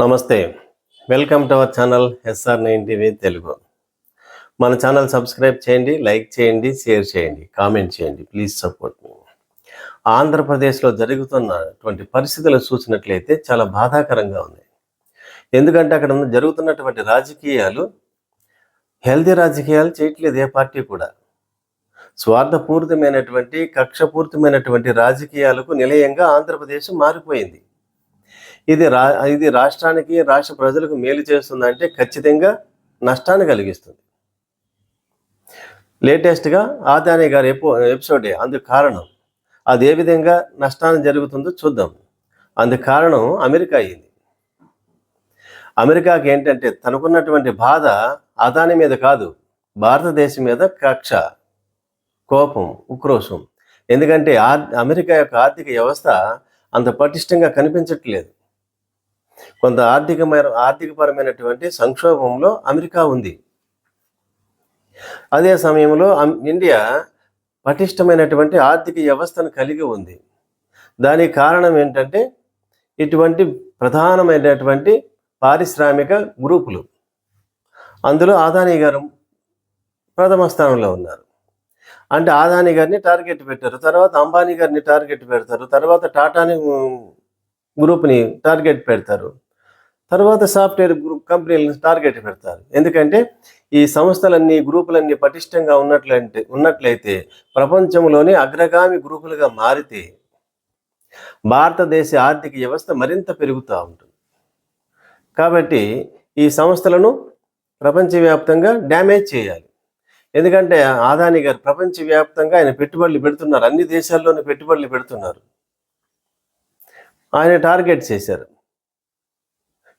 నమస్తే. Welcome to our channel SR nine TV Telugu. మన channel subscribe చేయండి like చేయండి షేర్ చేయండి కామెంట్ చేయండి ప్లీజ్ సపోర్ట్ మీ. ఆంధ్రప్రదేశ్లో జరుగుతున్నటువంటి పరిస్థితులు చూసినట్లయితే చాలా బాధాకరంగా ఉంది ఎందుకంటే అక్కడ ఉన్న జరుగుతున్నటువంటి రాజకీయాలు హెల్తీ రాజకీయాలు చేయట్లేదు ఏ పార్టీ కూడా. స్వార్థపూరితమైనటువంటి కక్షపూరితమైనటువంటి రాజకీయాలకు నిలయంగా ఆంధ్రప్రదేశ్ మారిపోయింది. ఇది రా ఇది రాష్ట్రానికి రాష్ట్ర ప్రజలకు మేలు చేస్తుందంటే ఖచ్చితంగా నష్టాన్ని కలిగిస్తుంది. లేటెస్ట్గా ఆదాని గారి ఎపో ఎపిసోడే అందుకు కారణం అది ఏ విధంగా నష్టాన్ని జరుగుతుందో చూద్దాం. అందుకు కారణం అమెరికా అయింది అమెరికాకి ఏంటంటే తనకున్నటువంటి బాధ అదాని మీద కాదు భారతదేశం మీద కక్ష కోపం ఉక్రోషం. ఎందుకంటే ఆ అమెరికా యొక్క ఆర్థిక వ్యవస్థ అంత పటిష్టంగా కనిపించట్లేదు. కొంత ఆర్థికమైన ఆర్థికపరమైనటువంటి సంక్షోభంలో అమెరికా ఉంది. అదే సమయంలో ఇండియా పటిష్టమైనటువంటి ఆర్థిక వ్యవస్థను కలిగి ఉంది. దానికి కారణం ఏంటంటే ఇటువంటి ప్రధానమైనటువంటి పారిశ్రామిక గ్రూపులు. అందులో ఆదాని గారు ప్రథమ స్థానంలో ఉన్నారు. అంటే ఆదాని గారిని టార్గెట్ పెట్టారు. తర్వాత అంబానీ గారిని టార్గెట్ పెడతారు. తర్వాత టాటాని గ్రూప్ని టార్గెట్ పెడతారు. తర్వాత సాఫ్ట్వేర్ గ్రూప్ కంపెనీలను టార్గెట్ పెడతారు. ఎందుకంటే ఈ సంస్థలన్నీ గ్రూపులన్నీ పటిష్టంగా ఉన్నట్లంటే ఉన్నట్లయితే ప్రపంచంలోనే అగ్రగామి గ్రూపులుగా మారితే భారతదేశ ఆర్థిక వ్యవస్థ మరింత పెరుగుతూ ఉంటుంది. కాబట్టి ఈ సంస్థలను ప్రపంచవ్యాప్తంగా డ్యామేజ్ చేయాలి. ఎందుకంటే ఆదాని గారు ప్రపంచవ్యాప్తంగా ఆయన పెట్టుబడులు పెడుతున్నారు. అన్ని దేశాల్లోనూ పెట్టుబడులు పెడుతున్నారు. ఆయన టార్గెట్ చేశారు.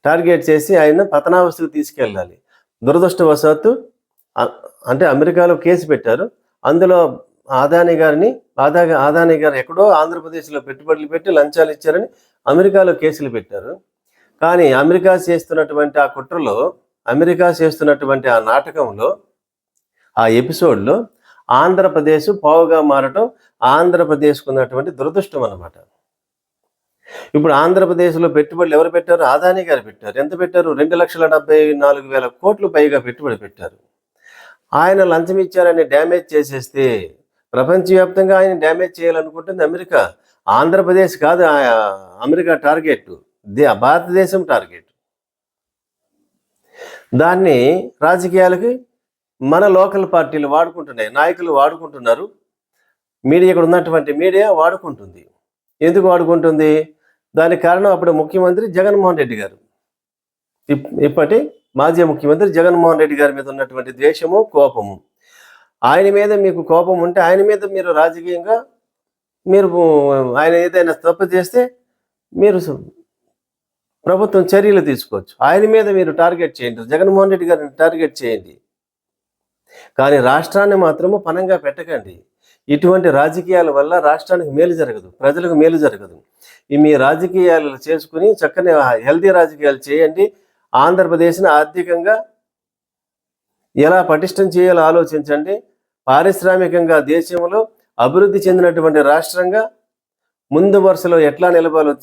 టార్గెట్ చేసి ఆయన పతనావస్థకు తీసుకెళ్ళాలి. దురదృష్టవశాత్తు అంటే అమెరికాలో కేసు పెట్టారు. అందులో ఆదాని గారిని ఆదా ఆదాని గారు ఎక్కడో ఆంధ్రప్రదేశ్లో పెట్టుబడులు పెట్టి లంచాలు ఇచ్చారని అమెరికాలో కేసులు పెట్టారు. కానీ అమెరికా చేస్తున్నటువంటి ఆ కుట్రలో అమెరికా చేస్తున్నటువంటి ఆ నాటకంలో ఆ ఎపిసోడ్లో ఆంధ్రప్రదేశ్ పావుగా మారటం ఆంధ్రప్రదేశ్కు ఉన్నటువంటి దురదృష్టం అన్నమాట ఇప్పుడు ఆంధ్రప్రదేశ్లో పెట్టుబడులు ఎవరు పెట్టారు? ఆదాని గారు పెట్టారు. ఎంత పెట్టారు? రెండు లక్షల డెబ్బై నాలుగు వేల కోట్లు పైగా పెట్టుబడి పెట్టారు. ఆయన లంచం ఇచ్చారని డ్యామేజ్ చేసేస్తే ప్రపంచవ్యాప్తంగా ఆయన డ్యామేజ్ చేయాలనుకుంటుంది అమెరికా. ఆంధ్రప్రదేశ్ కాదు అమెరికా టార్గెట్. దే భారతదేశం టార్గెట్. దాన్ని రాజకీయాలకి మన లోకల్ పార్టీలు వాడుకుంటున్నాయి నాయకులు వాడుకుంటున్నారు. మీడియా ఇక్కడ ఉన్నటువంటి మీడియా వాడుకుంటుంది. ఎందుకు వాడుకుంటుంది? దానికి కారణం అప్పుడు ముఖ్యమంత్రి జగన్మోహన్ రెడ్డి గారు. ఇప్- ఇప్పటి మాజీ ముఖ్యమంత్రి జగన్మోహన్ రెడ్డి గారి మీద ఉన్నటువంటి ద్వేషము కోపము. ఆయన మీద మీకు కోపం ఉంటే ఆయన మీద మీరు రాజకీయంగా మీరు ఆయన ఏదైనా తప్పు చేస్తే మీరు ప్రభుత్వం చర్యలు తీసుకోవచ్చు. ఆయన మీద మీరు టార్గెట్ చేయండి. జగన్మోహన్ రెడ్డి గారిని టార్గెట్ చేయండి. కానీ రాష్ట్రాన్ని మాత్రము పనంగా పెట్టకండి. ఇటువంటి రాజకీయాల వల్ల రాష్ట్రానికి మేలు జరగదు ప్రజలకు మేలు జరగదు. ఈ మీ రాజకీయాలు చేసుకుని చక్కని హెల్దీ రాజకీయాలు చేయండి. ఆంధ్రప్రదేశ్ని ఆర్థికంగా ఎలా పటిష్టం చేయాలో ఆలోచించండి. పారిశ్రామికంగా దేశంలో అభివృద్ధి చెందినటువంటి రాష్ట్రంగా ముందు వరుసలో ఎట్లా నిలబాలో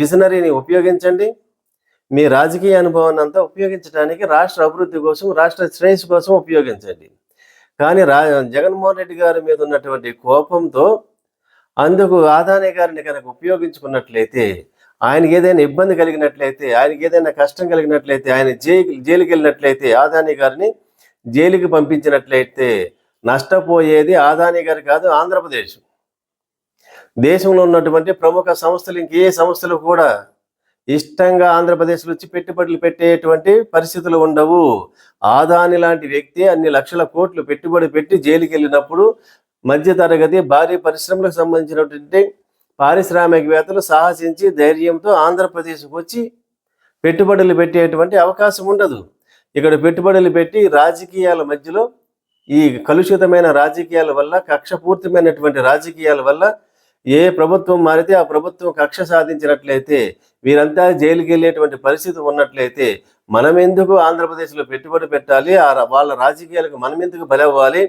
విజనరీని ఉపయోగించండి. మీ రాజకీయ అనుభవాన్ని అంతా ఉపయోగించడానికి రాష్ట్ర అభివృద్ధి కోసం రాష్ట్ర శ్రేయస్సు కోసం ఉపయోగించండి. కానీ రా జగన్మోహన్ రెడ్డి గారి మీద ఉన్నటువంటి కోపంతో అందుకు ఆదాని గారిని కనుక ఉపయోగించుకున్నట్లయితే ఆయనకి ఏదైనా ఇబ్బంది కలిగినట్లయితే ఆయనకి ఏదైనా కష్టం కలిగినట్లయితే ఆయన జైలు జైలుకి వెళ్ళినట్లయితే ఆదాని గారిని జైలుకి పంపించినట్లయితే నష్టపోయేది ఆదాని గారు కాదు ఆంధ్రప్రదేశ్. దేశంలో ఉన్నటువంటి ప్రముఖ సంస్థలు ఇంకే సంస్థలు కూడా ఇష్టంగా ఆంధ్రప్రదేశ్లో వచ్చి పెట్టుబడులు పెట్టేటువంటి పరిస్థితులు ఉండవు. ఆదాని లాంటి వ్యక్తి అన్ని లక్షల కోట్లు పెట్టుబడి పెట్టి జైలుకి వెళ్ళినప్పుడు మధ్యతరగతి భారీ పరిశ్రమలకు సంబంధించినటువంటి పారిశ్రామికవేత్తలు సాహసించి ధైర్యంతో ఆంధ్రప్రదేశ్కి వచ్చి పెట్టుబడులు పెట్టేటువంటి అవకాశం ఉండదు. ఇక్కడ పెట్టుబడులు పెట్టి రాజకీయాల మధ్యలో ఈ కలుషితమైన రాజకీయాల వల్ల కక్షపూర్తిమైనటువంటి రాజకీయాల వల్ల ఏ ప్రభుత్వం మారితే ఆ ప్రభుత్వం కక్ష సాధించినట్లయితే వీరంతా జైలుకి వెళ్ళేటువంటి పరిస్థితి ఉన్నట్లయితే మనం ఎందుకు ఆంధ్రప్రదేశ్లో పెట్టుబడి పెట్టాలి? ఆ వాళ్ళ రాజకీయాలకు మనం ఎందుకు బలవ్వాలి?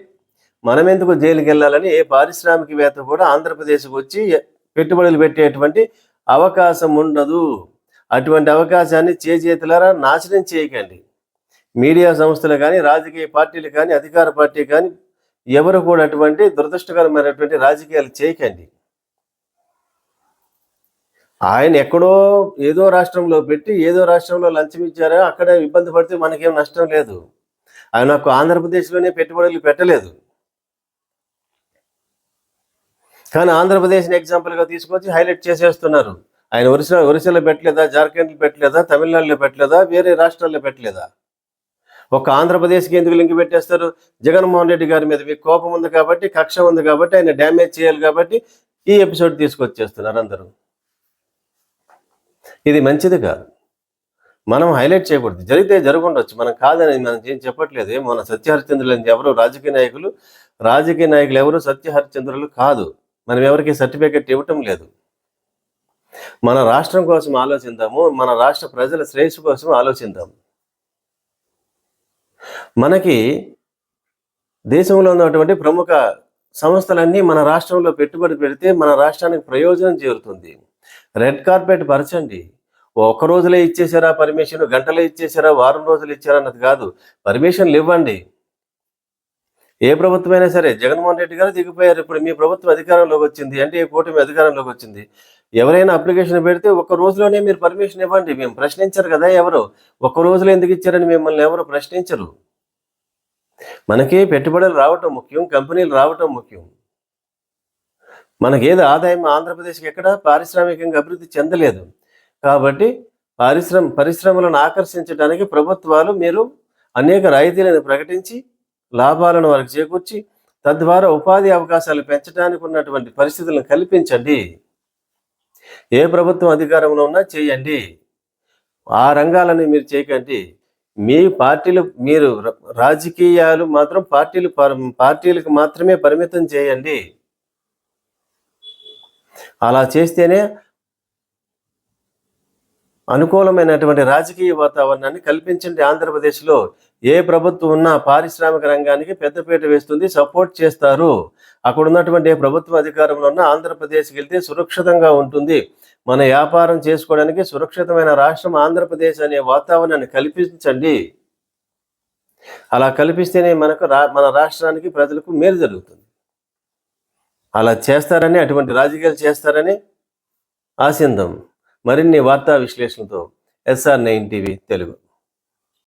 మనం ఎందుకు జైలుకి వెళ్ళాలని ఏ పారిశ్రామికవేత్త కూడా ఆంధ్రప్రదేశ్కి వచ్చి పెట్టుబడులు పెట్టేటువంటి అవకాశం ఉండదు. అటువంటి అవకాశాన్ని చేజేతులారా నాశనం చేయకండి. మీడియా సంస్థలు కానీ రాజకీయ పార్టీలు కానీ అధికార పార్టీ కానీ ఎవరు కూడా అటువంటి దురదృష్టకరమైనటువంటి రాజకీయాలు చేయకండి. ఆయన ఎక్కడో ఏదో రాష్ట్రంలో పెట్టి ఏదో రాష్ట్రంలో లంచం ఇచ్చారో అక్కడ ఇబ్బంది పడితే మనకేం నష్టం లేదు. ఆయన నాకు ఆంధ్రప్రదేశ్లోనే పెట్టుబడులు పెట్టలేదు. కానీ ఆంధ్రప్రదేశ్ని ఎగ్జాంపుల్గా తీసుకొచ్చి హైలైట్ చేసేస్తున్నారు. ఆయన ఒరిస్సా ఒరిస్సాలో పెట్టలేదా జార్ఖండ్లో పెట్టలేదా తమిళనాడులో పెట్టలేదా వేరే రాష్ట్రాల్లో పెట్టలేదా? ఒక ఆంధ్రప్రదేశ్కి ఎందుకు లింక్ పెట్టేస్తారు? జగన్మోహన్ రెడ్డి గారి మీద మీకు కోపం ఉంది కాబట్టి కక్ష ఉంది కాబట్టి ఆయన డ్యామేజ్ చేయాలి కాబట్టి ఈ ఎపిసోడ్ తీసుకొచ్చేస్తున్నారు అందరూ. ఇది మంచిది కాదు. మనం హైలైట్ చేయకూడదు. జరిగితే జరగకుండొచ్చు. మనం కాదని మనం ఏం చెప్పట్లేదు. మన సత్యహరిచంద్రులు అని ఎవరు రాజకీయ నాయకులు రాజకీయ నాయకులు ఎవరు సత్యహరిచంద్రులు కాదు. మనం ఎవరికి సర్టిఫికెట్ ఇవ్వటం లేదు. మన రాష్ట్రం కోసం ఆలోచిద్దాము. మన రాష్ట్ర ప్రజల శ్రేయస్సు కోసం ఆలోచిద్దాము. మనకి దేశంలో ఉన్నటువంటి ప్రముఖ సంస్థలన్నీ మన రాష్ట్రంలో పెట్టుబడి పెడితే మన రాష్ట్రానికి ప్రయోజనం చేరుతుంది. రెడ్ కార్పెట్ పరచండి. ఒక్క రోజులే ఇచ్చేసారా పర్మిషన్ గంటలో ఇచ్చేసారా వారం రోజులు ఇచ్చారా అన్నది కాదు. పర్మిషన్లు ఇవ్వండి. ఏ ప్రభుత్వమైనా సరే జగన్మోహన్ రెడ్డి గారు దిగిపోయారు. ఇప్పుడు మీ ప్రభుత్వం అధికారంలోకి వచ్చింది. అంటే ఏ కూటమి అధికారంలోకి వచ్చింది. ఎవరైనా అప్లికేషన్ పెడితే ఒక రోజులోనే మీరు పర్మిషన్ ఇవ్వండి. మేము ప్రశ్నించరు కదా ఎవరు? ఒక రోజులో ఎందుకు ఇచ్చారని మిమ్మల్ని ఎవరు ప్రశ్నించరు? మనకి పెట్టుబడులు రావటం ముఖ్యం కంపెనీలు రావటం ముఖ్యం. మనకి ఆదాయం ఆంధ్రప్రదేశ్కి ఎక్కడ పారిశ్రామికంగా అభివృద్ధి చెందలేదు. కాబట్టి పారిశ్రమ పరిశ్రమలను ఆకర్షించడానికి ప్రభుత్వాలు మీరు అనేక రాయితీలను ప్రకటించి లాభాలను వారికి చేకూర్చి తద్వారా ఉపాధి అవకాశాలు పెంచడానికి ఉన్నటువంటి పరిస్థితులను కల్పించండి. ఏ ప్రభుత్వం అధికారంలో ఉన్నా చేయండి. ఆ రంగాలని మీరు చేయకండి. మీ పార్టీలు మీరు రాజకీయాలు మాత్రం పార్టీలు పర- పార్టీలకు మాత్రమే పరిమితం చేయండి. అలా చేస్తేనే అనుకూలమైనటువంటి రాజకీయ వాతావరణాన్ని కల్పించండి ఆంధ్రప్రదేశ్లో. ఏ ప్రభుత్వం ఉన్నా పారిశ్రామిక రంగానికి పెద్దపీట వేస్తుంది సపోర్ట్ చేస్తారు. అక్కడ ఉన్నటువంటి ఏ ప్రభుత్వ అధికారంలో ఉన్నా ఆంధ్రప్రదేశ్కి వెళ్తే సురక్షితంగా ఉంటుంది. మన వ్యాపారం చేసుకోవడానికి సురక్షితమైన రాష్ట్రం ఆంధ్రప్రదేశ్ అనే వాతావరణాన్ని కల్పించండి. అలా కల్పిస్తేనే మనకు రా మన రాష్ట్రానికి ప్రజలకు మేలు జరుగుతుంది. అలా చేస్తారని అటువంటి రాజకీయాలు చేస్తారని ఆశిందాం. మరిన్ని వార్తా విశ్లేషణతో ఎస్ఆర్ నైన్ టీవీ తెలుగు.